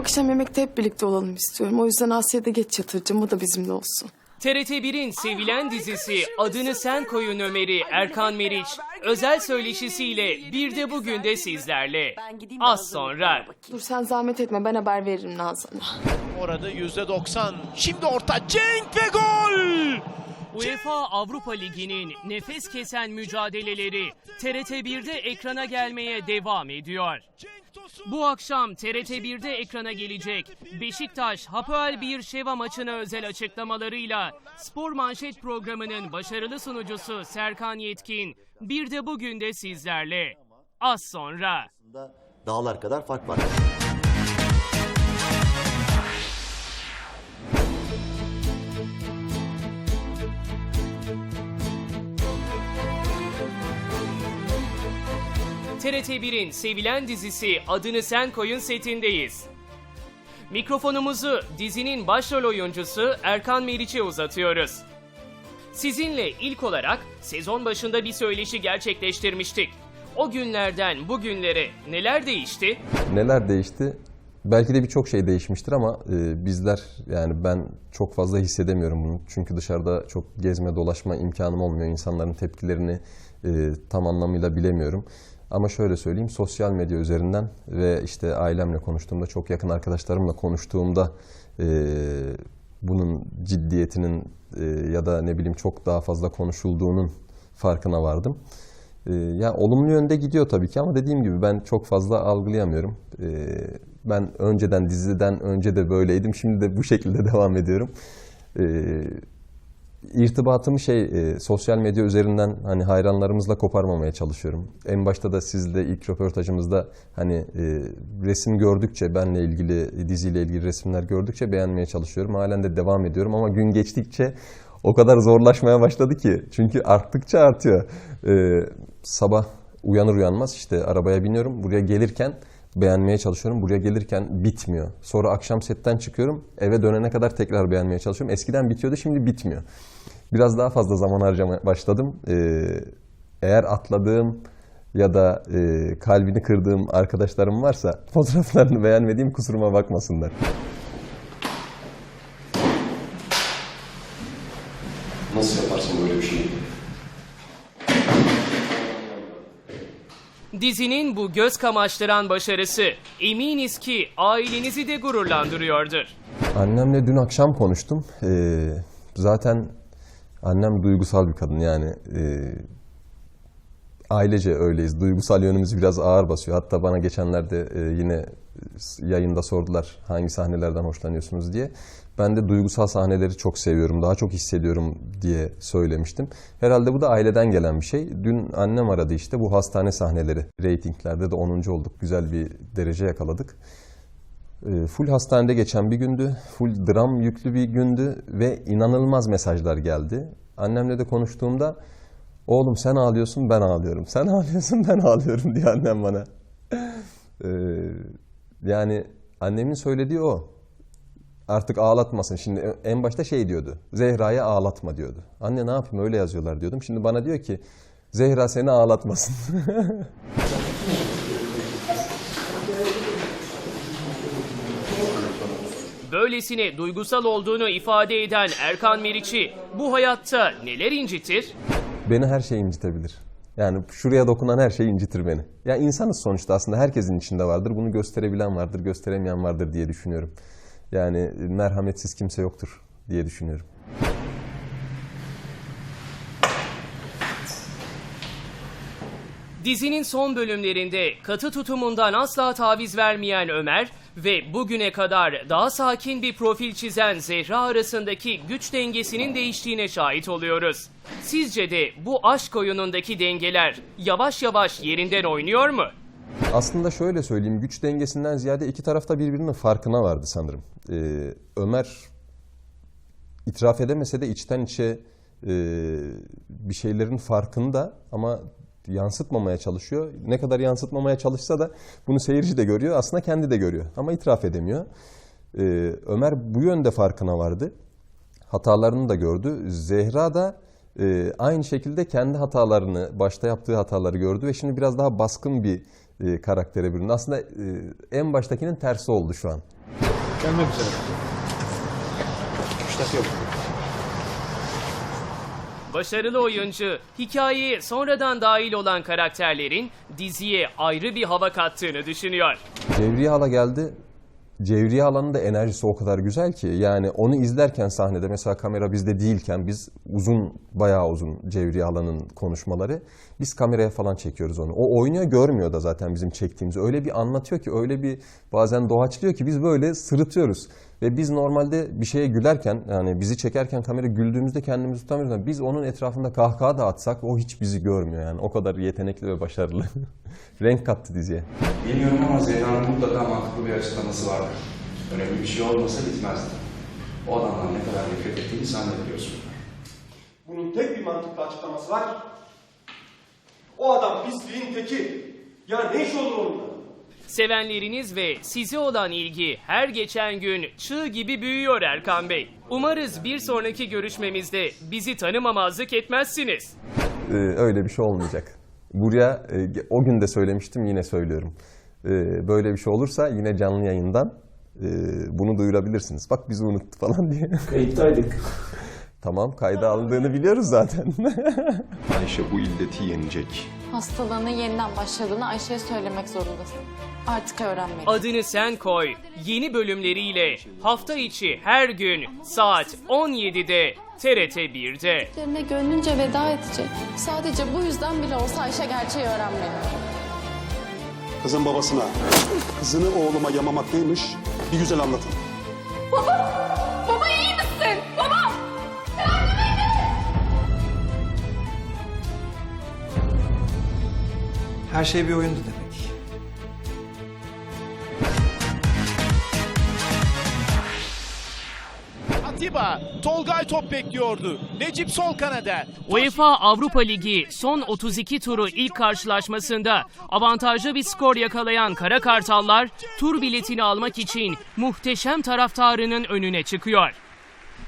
Akşam yemekte hep birlikte olalım istiyorum. O yüzden Asya'ya da geç yatıracağım. O da bizimle olsun. TRT1'in sevilen dizisi Adını Sen Koyun Ömer'i Erkan Meriç özel söyleşisiyle bir de bugün de sizlerle. Az sonra. Dur sen zahmet etme ben haber veririm Nazan'a. Orada %90. Şimdi orta Cenk ve gol! UEFA Avrupa Ligi'nin nefes kesen mücadeleleri TRT1'de ekrana gelmeye devam ediyor. Bu akşam TRT1'de ekrana gelecek Beşiktaş Hapoel 1 Şeva maçına özel açıklamalarıyla Spor Manşet programının başarılı sunucusu Serkan Yetkin bir de bugün de sizlerle. Az sonra. da dağlar kadar fark var. TRT1'in sevilen dizisi Adını Sen Koyun setindeyiz. Mikrofonumuzu dizinin başrol oyuncusu Erkan Meriç'e uzatıyoruz. Sizinle ilk olarak sezon başında bir söyleşi gerçekleştirmiştik. O günlerden bugünlere neler değişti? Neler değişti? Belki de birçok şey değişmiştir ama e, bizler yani ben çok fazla hissedemiyorum bunu. Çünkü dışarıda çok gezme dolaşma imkanım olmuyor. İnsanların tepkilerini e, tam anlamıyla bilemiyorum. Ama şöyle söyleyeyim sosyal medya üzerinden ve işte ailemle konuştuğumda çok yakın arkadaşlarımla konuştuğumda e, bunun ciddiyetinin e, ya da ne bileyim çok daha fazla konuşulduğunun farkına vardım. Ee, ya olumlu yönde gidiyor tabii ki ama dediğim gibi ben çok fazla algılayamıyorum. Ee, ben önceden diziden önce de böyleydim. Şimdi de bu şekilde devam ediyorum. Ee, irtibatımı şey e, sosyal medya üzerinden hani hayranlarımızla koparmamaya çalışıyorum. En başta da sizle ilk röportajımızda hani e, resim gördükçe benle ilgili diziyle ilgili resimler gördükçe beğenmeye çalışıyorum. Halen de devam ediyorum ama gün geçtikçe o kadar zorlaşmaya başladı ki. Çünkü arttıkça artıyor. Ee, sabah uyanır uyanmaz işte arabaya biniyorum. Buraya gelirken beğenmeye çalışıyorum. Buraya gelirken bitmiyor. Sonra akşam setten çıkıyorum. Eve dönene kadar tekrar beğenmeye çalışıyorum. Eskiden bitiyordu şimdi bitmiyor. Biraz daha fazla zaman harcamaya başladım. Ee, eğer atladığım ya da e, kalbini kırdığım arkadaşlarım varsa fotoğraflarını beğenmediğim kusuruma bakmasınlar. Nasıl yaparsın böyle bir şeyi? Dizinin bu göz kamaştıran başarısı eminiz ki ailenizi de gururlandırıyordur. Annemle dün akşam konuştum. Ee, zaten annem duygusal bir kadın yani e, ailece öyleyiz. Duygusal yönümüz biraz ağır basıyor. Hatta bana geçenlerde e, yine yayında sordular hangi sahnelerden hoşlanıyorsunuz diye. Ben de duygusal sahneleri çok seviyorum, daha çok hissediyorum diye söylemiştim. Herhalde bu da aileden gelen bir şey. Dün annem aradı işte bu hastane sahneleri. Ratinglerde de 10. olduk. Güzel bir derece yakaladık. E, Full hastanede geçen bir gündü. Full dram yüklü bir gündü ve inanılmaz mesajlar geldi. Annemle de konuştuğumda oğlum sen ağlıyorsun ben ağlıyorum. Sen ağlıyorsun ben ağlıyorum diye annem bana. E, yani annemin söylediği o. Artık ağlatmasın. Şimdi en başta şey diyordu. Zehra'yı ağlatma diyordu. Anne ne yapayım öyle yazıyorlar diyordum. Şimdi bana diyor ki Zehra seni ağlatmasın. Böylesine duygusal olduğunu ifade eden Erkan Meriç'i bu hayatta neler incitir? beni her şey incitebilir. Yani şuraya dokunan her şey incitir beni. Ya insanız sonuçta aslında herkesin içinde vardır. Bunu gösterebilen vardır, gösteremeyen vardır diye düşünüyorum. Yani merhametsiz kimse yoktur diye düşünüyorum. Dizinin son bölümlerinde katı tutumundan asla taviz vermeyen Ömer ve bugüne kadar daha sakin bir profil çizen Zehra arasındaki güç dengesinin değiştiğine şahit oluyoruz. Sizce de bu aşk oyunundaki dengeler yavaş yavaş yerinden oynuyor mu? Aslında şöyle söyleyeyim, güç dengesinden ziyade iki tarafta birbirinin farkına vardı sanırım. Ee, Ömer itiraf edemese de içten içe e, bir şeylerin farkında ama yansıtmamaya çalışıyor. Ne kadar yansıtmamaya çalışsa da bunu seyirci de görüyor, aslında kendi de görüyor ama itiraf edemiyor. Ee, Ömer bu yönde farkına vardı. Hatalarını da gördü. Zehra da e, aynı şekilde kendi hatalarını, başta yaptığı hataları gördü ve şimdi biraz daha baskın bir e, karaktere büründü. Aslında e, en baştakinin tersi oldu şu an. Gelmek üzere. Müştak yok. Başarılı oyuncu, hikayeye sonradan dahil olan karakterlerin diziye ayrı bir hava kattığını düşünüyor. Cevriye Hala geldi. Cevriye Hala'nın da enerjisi o kadar güzel ki yani onu izlerken sahnede mesela kamera bizde değilken biz uzun bayağı uzun Cevriye Hala'nın konuşmaları biz kameraya falan çekiyoruz onu. O oynuyor görmüyor da zaten bizim çektiğimizi. Öyle bir anlatıyor ki öyle bir bazen doğaçlıyor ki biz böyle sırıtıyoruz. Ve biz normalde bir şeye gülerken yani bizi çekerken kamera güldüğümüzde kendimizi tutamıyoruz. Yani biz onun etrafında kahkaha da atsak o hiç bizi görmüyor yani. O kadar yetenekli ve başarılı. Renk kattı diziye. Bilmiyorum ama Zehra'nın mutlaka mantıklı bir açıklaması vardır. Önemli bir şey olmasa bitmezdi. O adamdan ne kadar nefret ettiğini sen de biliyorsun. Bunun tek bir mantıklı açıklaması var. O adam pisliğin teki. Ya ne iş olur onunla? Sevenleriniz ve size olan ilgi her geçen gün çığ gibi büyüyor Erkan Bey. Umarız bir sonraki görüşmemizde bizi tanımamazlık etmezsiniz. Ee, öyle bir şey olmayacak. Buraya e, o gün de söylemiştim yine söylüyorum. Ee, böyle bir şey olursa yine canlı yayından e, bunu duyurabilirsiniz. Bak bizi unuttu falan diye. Kayıttaydık. tamam kayda aldığını biliyoruz zaten. Ayşe bu illeti yenecek. Hastalığının yeniden başladığını Ayşe'ye söylemek zorundasın. Artık öğrenmeli. Adını sen koy yeni bölümleriyle hafta içi her gün saat 17'de TRT 1'de. Üzerine gönlünce veda edecek. Sadece bu yüzden bile olsa Ayşe gerçeği öğrenmeli. Kızın babasına, kızını oğluma yamamak neymiş? Bir güzel anlatın. Baba iyi misin? Baba! Her şey bir oyundu demek. Atiba, Tolgay top bekliyordu. Necip sol kanada. UEFA Avrupa Ligi son 32 turu ilk karşılaşmasında avantajlı bir skor yakalayan Kara Kartallar tur biletini almak için muhteşem taraftarının önüne çıkıyor.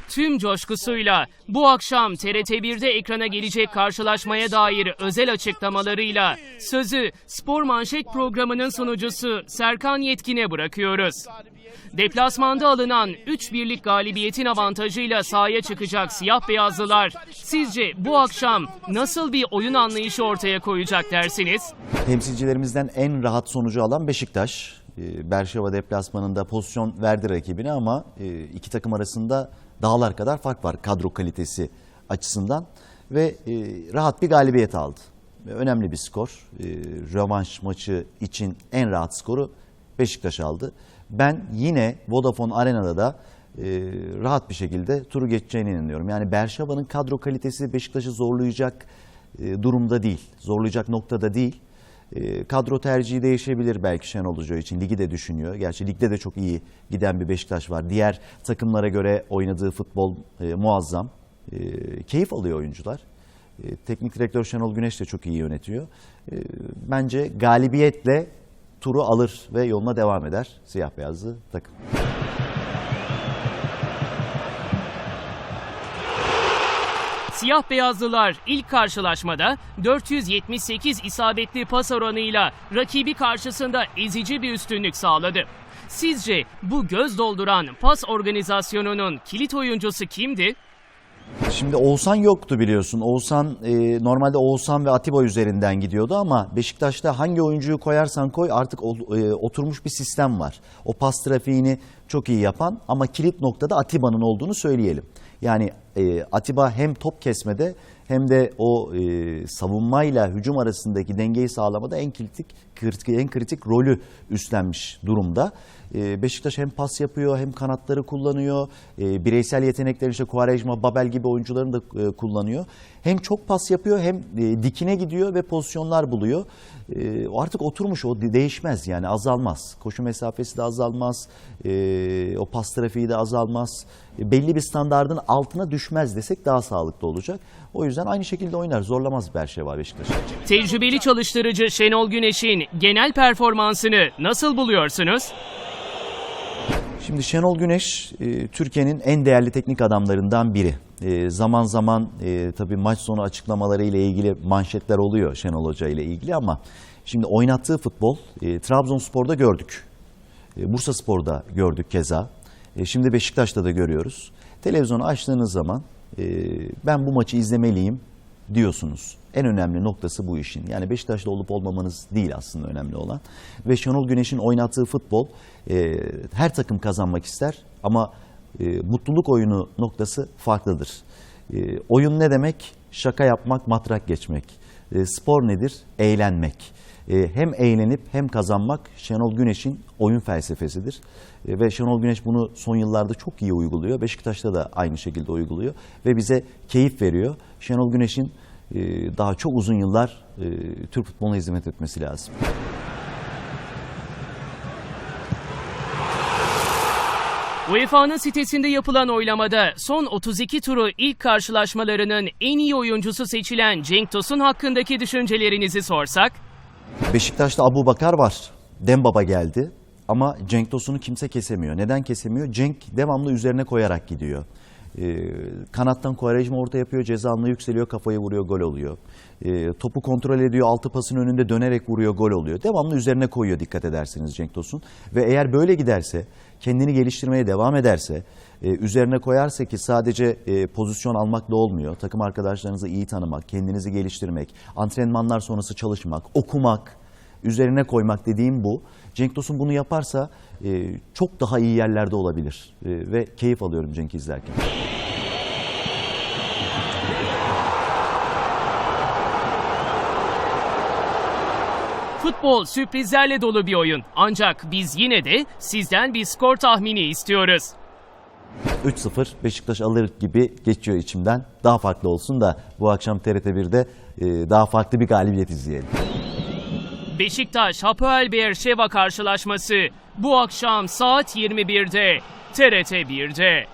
Tüm coşkusuyla bu akşam TRT1'de ekrana gelecek karşılaşmaya dair özel açıklamalarıyla sözü Spor Manşet programının sunucusu Serkan Yetkin'e bırakıyoruz. Deplasmanda alınan 3 birlik galibiyetin avantajıyla sahaya çıkacak siyah beyazlılar sizce bu akşam nasıl bir oyun anlayışı ortaya koyacak dersiniz? Temsilcilerimizden en rahat sonucu alan Beşiktaş. Ee, Berşeva deplasmanında pozisyon verdi rakibine ama e, iki takım arasında dağlar kadar fark var kadro kalitesi açısından ve e, rahat bir galibiyet aldı. Önemli bir skor. E, Rövanş maçı için en rahat skoru Beşiktaş aldı. Ben yine Vodafone Arena'da da e, rahat bir şekilde turu geçeceğine inanıyorum. Yani Berşeva'nın kadro kalitesi Beşiktaş'ı zorlayacak e, durumda değil. Zorlayacak noktada değil. E, kadro tercihi değişebilir belki Şenol Hoca için. Ligi de düşünüyor. Gerçi ligde de çok iyi giden bir Beşiktaş var. Diğer takımlara göre oynadığı futbol e, muazzam. E, keyif alıyor oyuncular. E, teknik direktör Şenol Güneş de çok iyi yönetiyor. E, bence galibiyetle turu alır ve yoluna devam eder siyah beyazlı takım. Siyah beyazlılar ilk karşılaşmada 478 isabetli pas oranıyla rakibi karşısında ezici bir üstünlük sağladı. Sizce bu göz dolduran pas organizasyonunun kilit oyuncusu kimdi? Şimdi Oğuzhan yoktu biliyorsun. Oğuzhan e, normalde Oğuzhan ve Atiba üzerinden gidiyordu ama Beşiktaş'ta hangi oyuncuyu koyarsan koy artık o- e, oturmuş bir sistem var. O pas trafiğini çok iyi yapan ama kilit noktada Atiba'nın olduğunu söyleyelim. Yani e, Atiba hem top kesmede hem de o e, savunmayla hücum arasındaki dengeyi sağlamada en kritik, kritik en kritik rolü üstlenmiş durumda. E, Beşiktaş hem pas yapıyor hem kanatları kullanıyor. E, bireysel yetenekleri işte Quaresma, Babel gibi oyuncularını da e, kullanıyor. Hem çok pas yapıyor hem e, dikine gidiyor ve pozisyonlar buluyor. E, artık oturmuş o de- değişmez yani azalmaz. Koşu mesafesi de azalmaz. E, o pas trafiği de azalmaz. E, belli bir standardın altına düşmez desek daha sağlıklı olacak. O yüzden aynı şekilde oynar. Zorlamaz Berşeva Beşiktaş'ı. Tecrübeli çalıştırıcı Şenol Güneş'in genel performansını nasıl buluyorsunuz? Şimdi Şenol Güneş e, Türkiye'nin en değerli teknik adamlarından biri. E, zaman zaman e, tabii maç sonu açıklamaları ile ilgili manşetler oluyor Şenol Hoca ile ilgili ama şimdi oynattığı futbol Trabzonspor'da gördük. Bursa Spor'da gördük keza. Şimdi Beşiktaş'ta da görüyoruz. Televizyonu açtığınız zaman e, ben bu maçı izlemeliyim diyorsunuz. En önemli noktası bu işin. Yani Beşiktaş'ta olup olmamanız değil aslında önemli olan. Ve Şenol Güneş'in oynattığı futbol e, her takım kazanmak ister ama e, mutluluk oyunu noktası farklıdır. E, oyun ne demek? Şaka yapmak, matrak geçmek. E, spor nedir? Eğlenmek. E, hem eğlenip hem kazanmak Şenol Güneş'in oyun felsefesidir. E, ve Şenol Güneş bunu son yıllarda çok iyi uyguluyor. Beşiktaş'ta da aynı şekilde uyguluyor ve bize keyif veriyor. Şenol Güneş'in e, daha çok uzun yıllar e, Türk futboluna hizmet etmesi lazım. UEFA'nın sitesinde yapılan oylamada son 32 turu ilk karşılaşmalarının en iyi oyuncusu seçilen Cenk Tosun hakkındaki düşüncelerinizi sorsak? Beşiktaş'ta Abu Bakar var. Dembaba geldi. Ama Cenk Tosun'u kimse kesemiyor. Neden kesemiyor? Cenk devamlı üzerine koyarak gidiyor. Ee, kanattan Quaresma orta yapıyor, ceza alanına yükseliyor, kafayı vuruyor, gol oluyor. Ee, topu kontrol ediyor, altı pasın önünde dönerek vuruyor, gol oluyor. Devamlı üzerine koyuyor dikkat ederseniz Cenk Tosun. Ve eğer böyle giderse, kendini geliştirmeye devam ederse, e, üzerine koyarsa ki sadece e, pozisyon almakla olmuyor. Takım arkadaşlarınızı iyi tanımak, kendinizi geliştirmek, antrenmanlar sonrası çalışmak, okumak, üzerine koymak dediğim bu. Cenk Tosun bunu yaparsa e, çok daha iyi yerlerde olabilir. E, ve keyif alıyorum Cenk'i izlerken. Futbol sürprizlerle dolu bir oyun. Ancak biz yine de sizden bir skor tahmini istiyoruz. 3-0 Beşiktaş alır gibi geçiyor içimden. Daha farklı olsun da bu akşam TRT1'de e, daha farklı bir galibiyet izleyelim. Beşiktaş Hapoel Beerşeva karşılaşması bu akşam saat 21'de TRT 1'de.